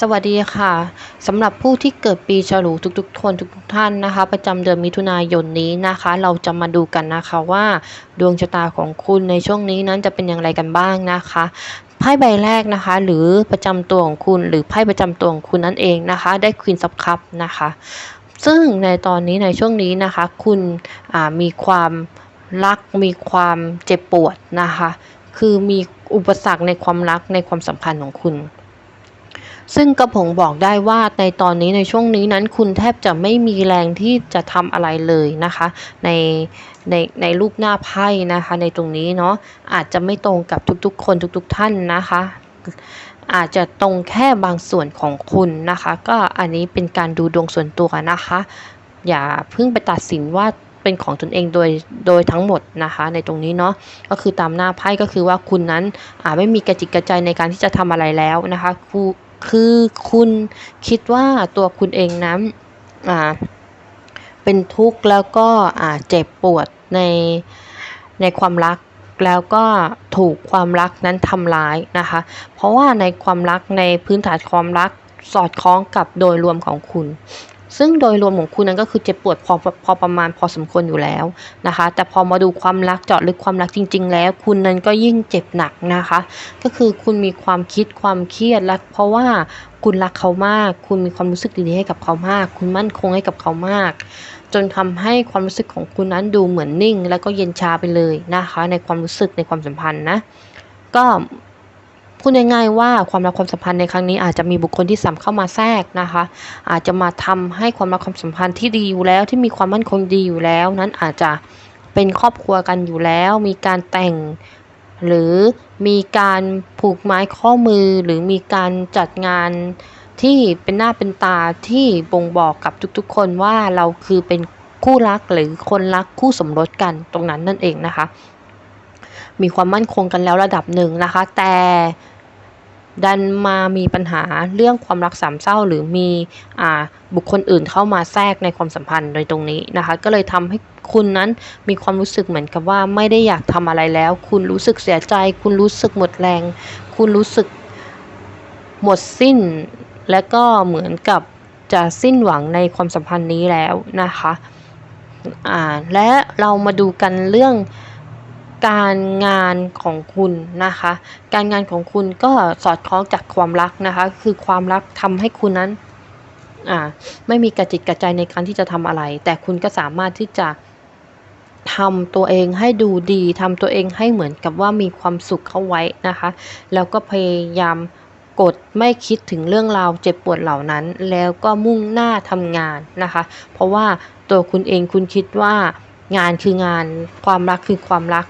สวัสดีค่ะสำหรับผู้ที่เกิดปีฉลูทุกๆคนทุกๆท่านนะคะ ประจำเดือนมิถุนายนนี้นะคะ เราจะมาดูกันนะคะว่าดวงชะตาของคุณในช่วงนี้นั้นจะเป็นอย่างไรกันบ้างนะคะไพ่ใบแรกนะคะ หรือประจำตัวของคุณ หรือไพ่ประจำตัวของคุณนั่นเองนะคะ ได้ควีนซับคัพนะคะ ซึ่งในตอนนี้ในช่วงนี้นะคะ คุณมีความรักมีความเจ็บปวดนะคะ คือมีอุปสรรคในความรักในความสัมพันธ์ของคุณ ซึ่งกระผมบอกได้ว่าในตอนนี้ในช่วงนี้นั้นคุณแทบจะไม่มีแรงที่จะทำอะไรเลยนะคะ ในในในรูปหน้าไพ่นะคะ ในตรงนี้เนาะอาจจะไม่ตรงกับทุกๆ คนทุก ๆ ท่านนะคะ อาจจะตรงแค่บางส่วนของคุณนะคะ ก็อันนี้เป็นการดูดวงส่วนตัวนะคะ อย่าเพิ่งไปตัดสินว่าเป็นของตนเองโดยโดยทั้งหมดนะคะ ในตรงนี้เนาะก็คือตามหน้าไพ่ก็คือว่าคุณนั้นอาจไม่มีกระจิกกระใจในการที่จะทำอะไรแล้วนะคะคือ คือคุณคิดว่าตัวคุณเองนั้นอ่าเป็นทุกข์แล้วก็อ่าเจ็บปวดในในความรักแล้วก็ถูกความรักนั้นทำร้ายนะคะ เพราะว่าในความรักในพื้นฐานความรักสอดคล้องกับโดยรวมของคุณ ซึ่งโดยรวมของคุณนั้นก็คือเจ็บปวดพอพอประมาณพอสมควรอยู่แล้วนะคะ แต่พอมาดูความรักเจาะลึกความรักจริง ๆ แล้ว คุณนั้นก็ยิ่งเจ็บหนักนะคะ ก็คือคุณมีความคิดความเครียดและเพราะว่าคุณรักเขามาก คุณมีความรู้สึกดีๆให้กับเขามาก คุณมั่นคงให้กับเขามาก จนทำให้ความรู้สึกของคุณนั้นดูเหมือนนิ่ง แล้วก็เย็นชาไปเลยนะคะ ในความรู้สึกในความสัมพันธ์นะ ก็ พูดง่ายๆว่าความรักความสัมพันธ์ในครั้งนี้อาจจะมีบุคคลที่สามเข้ามาแทรกนะคะ อาจจะมาทำให้ความรักความสัมพันธ์ที่ดีอยู่แล้วที่มีความมั่นคงดีอยู่แล้ว นั้นอาจจะเป็นครอบครัวกันอยู่แล้ว มีการแต่ง หรือมีการผูกไม้ข้อมือ หรือมีการจัดงานที่เป็นหน้าเป็นตาที่บ่งบอกกับทุกๆ คนว่าเราคือเป็นคู่รักหรือคนรักคู่สมรสกันตรงนั้นนั่นเองนะคะ มีความมั่นคงกันแล้วระดับหนึ่งนะคะ แต่ ดันมามีปัญหาเรื่องความรักสามเศร้า หรือมีบุคคลอื่นเข้ามาแทรกในความสัมพันธ์โดยตรงนี้นะคะ ก็เลยทำให้คุณนั้นมีความรู้สึกเหมือนกับว่าไม่ได้อยากทำอะไรแล้ว คุณรู้สึกเสียใจ คุณรู้สึกหมดแรง คุณรู้สึกหมดสิ้น และก็เหมือนกับจะสิ้นหวังในความสัมพันธ์นี้แล้วนะคะอ่าและเรามาดูกันเรื่อง การงานของคุณนะคะ การงานของคุณก็สอดคล้องจากความรักนะคะ คือความรักทำให้คุณนั้นอ่าไม่มีกระจิตกระใจในการที่จะทำอะไร แต่คุณก็สามารถที่จะทำตัวเองให้ดูดีทำตัวเองให้เหมือนกับว่ามีความสุขเข้าไว้นะคะ แล้วก็พยายามกดไม่คิดถึงเรื่องราวเจ็บปวดเหล่านั้น แล้วก็มุ่งหน้าทำงานนะคะ เพราะว่าตัวคุณเองคุณคิดว่างานคืองานความรักคือความรัก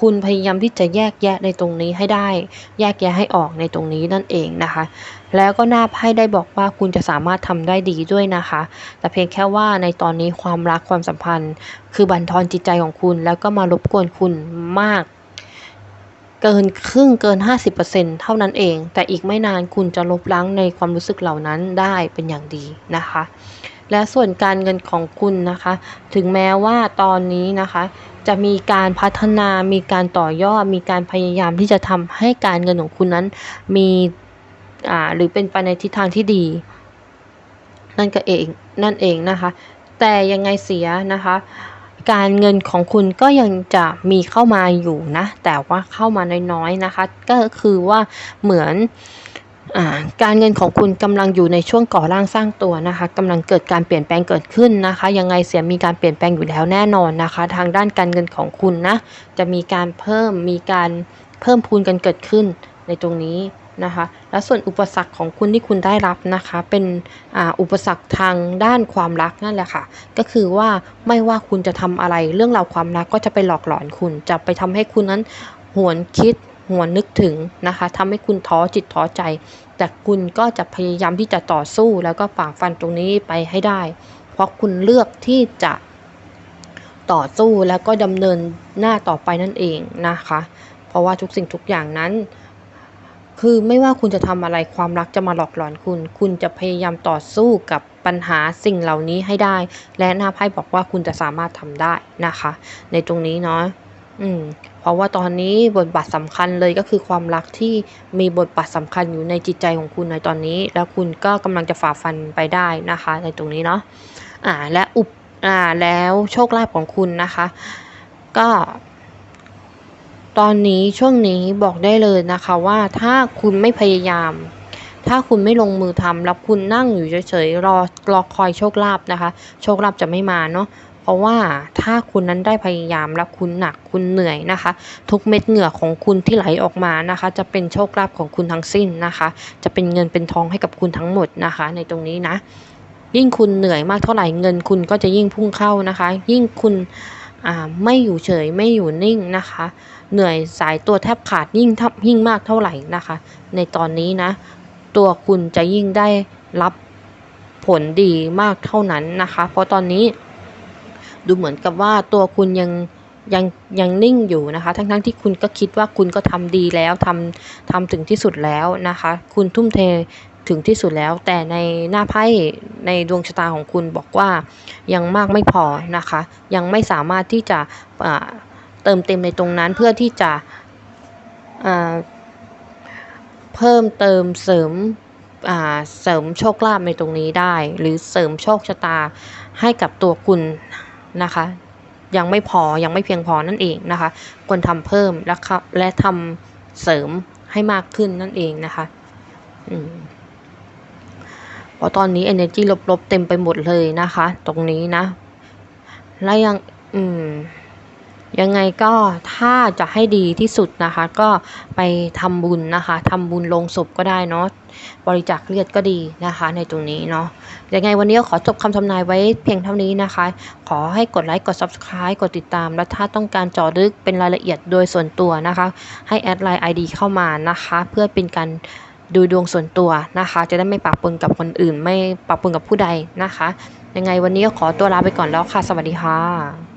คุณพยายามที่จะแยกแยะในตรงนี้ให้ได้ แยกแยะให้ออกในตรงนี้นั่นเองนะคะ แล้วก็หน้าไพ่ได้บอกว่าคุณจะสามารถทำได้ดีด้วยนะคะ แต่เพียงแค่ว่าในตอนนี้ความรักความสัมพันธ์ คือบั่นทอนจิตใจของคุณ แล้วก็มารบกวนคุณมาก เกินครึ่งเกิน 50%เท่านั้นเอง แต่อีกไม่นานคุณจะลบล้างในความรู้สึกเหล่านั้นได้เป็นอย่างดีนะคะและส่วนการเงินของคุณนะคะ ถึงแม้ว่าตอนนี้นะคะ จะมีการพัฒนา มีการต่อยอด มีการพยายามที่จะทำให้การเงินของคุณนั้นมีอ่าหรือเป็นไปในทิศทางที่ดี นั่นก็เองนั่นเองนะคะ แต่ยังไงเสียนะคะการเงินของคุณก็ยังจะมีเข้ามาอยู่นะ แต่ว่าเข้ามาน้อยๆนะคะ ก็คือว่าเหมือน การเงินของคุณกำลังอยู่ในช่วงก่อร่างสร้างตัวนะคะกำลังเกิดการเปลี่ยนแปลงเกิดขึ้นนะคะ ยังไงเสียมีการเปลี่ยนแปลงอยู่แล้วแน่นอนนะคะ ทางด้านการเงินของคุณนะจะมีการเพิ่มมีการเพิ่มพูนกันเกิดขึ้นในตรงนี้นะคะ และส่วนอุปสรรคของคุณที่คุณได้รับนะคะ เป็นออุปสรรคทางด้านความรักนั่นแหละค่ะ ก็คือว่าไม่ว่าคุณจะทำอะไรเรื่องราวความรักก็จะไปหลอกหลอนคุณ จะไปทำให้คุณนั้นหวนคิด หวนนึกถึงนะคะทำให้คุณท้อจิตท้อใจ แต่คุณก็จะพยายามที่จะต่อสู้แล้วก็ฝ่าฟันตรงนี้ไปให้ได้ เพราะคุณเลือกที่จะต่อสู้แล้วก็ดำเนินหน้าต่อไปนั่นเองนะคะ เพราะว่าทุกสิ่งทุกอย่างนั้น คือไม่ว่าคุณจะทำอะไรความรักจะมาหลอกหลอนคุณ คุณจะพยายามต่อสู้กับปัญหาสิ่งเหล่านี้ให้ได้ และหน้าไพ่บอกว่าคุณจะสามารถทำได้นะคะ ในตรงนี้เนาะ อืมเพราะว่าตอนนี้บทบาทสำคัญเลยก็คือความรักที่มีบทบาทสำคัญอยู่ในจิตใจของคุณในตอนนี้ แล้วคุณก็กำลังจะฝ่าฟันไปได้นะคะ ในตรงนี้เนาะอ่า และอุปอ่าแล้วโชคลาภของคุณนะคะ ก็ ตอนนี้ช่วงนี้บอกได้เลยนะคะว่าถ้าคุณไม่พยายาม ถ้าคุณไม่ลงมือทำแล้วคุณนั่งอยู่เฉยๆรอรอคอยโชคลาภนะคะ โชคลาภจะไม่มาเนาะ ราะว่าถ้าคุณนั้นได้พยายามแล้วคุณหนักคุณเหนื่อยนะคะ ทุกเม็ดเหงื่อของคุณที่ไหลออกมานะคะ จะเป็นโชคลาภของคุณทั้งสิ้นนะคะ จะเป็นเงินเป็นทองให้กับคุณทั้งหมดนะคะ ในตรงนี้นะ ยิ่งคุณเหนื่อยมากเท่าไหร่เงินคุณก็จะยิ่งพุ่งเข้านะคะ ยิ่งคุณไม่อยู่เฉยไม่อยู่นิ่งนะคะ เหนื่อยสายตัวแทบขาดยิ่งยิ่งมากเท่าไหร่นะคะ ในตอนนี้นะ ตัวคุณจะยิ่งได้รับผลดีมากเท่านั้นนะคะ เพราะตอนนี้ ดูเหมือนกับว่าตัวคุณยังยังยังนิ่งอยู่นะคะ ทั้งๆทที่คุณก็คิดว่าคุณก็ทำดีแล้วทำทำถึงที่สุดแล้วนะคะ คุณทุ่มเทถึงที่สุดแล้ว แต่ในหน้าไพ่ในดวงชะตาของคุณบอกว่ายังมากไม่พอนะคะ ยังไม่สามารถที่จะเติมเต็มในตรงนั้นเพื่อที่จะเพิ่มเติมเสริมเสริมโชคลาภในตรงนี้ได้ หรือเสริมโชคชะตาให้กับตัวคุณ นะคะ ยังไม่พอยังไม่เพียงพอนั่นเองนะคะ ควรทำเพิ่มและและทำเสริมให้มากขึ้นนั่นเองนะคะเพราะตอนนี้ energy ลบๆเต็มไปหมดเลยนะคะ ตรงนี้นะ และยัง อืม ยังไงก็ถ้าจะให้ดีที่สุดนะคะ ก็ไปทำบุญนะคะทำบุญลงศพก็ได้เนาะบริจาคเลือดก็ดีนะคะ ในตรงนี้เนาะยังไงวันนี้ก็ขอจบคำทำนายไว้เพียงเท่านี้นะคะ ขอให้กดไลค์กด subscribe กดติดตาม และถ้าต้องการเจอลึกเป็นรายละเอียดโดยส่วนตัวนะคะ ให้แอดไลน์ ID เข้ามานะคะ เพื่อเป็นการดูดวงส่วนตัวนะคะ จะได้ไม่ปะปนกับคนอื่น ไม่ปะปนกับผู้ใดนะคะ ยังไงวันนี้ก็ขอตัวลาไปก่อนแล้วค่ะ สวัสดีค่ะ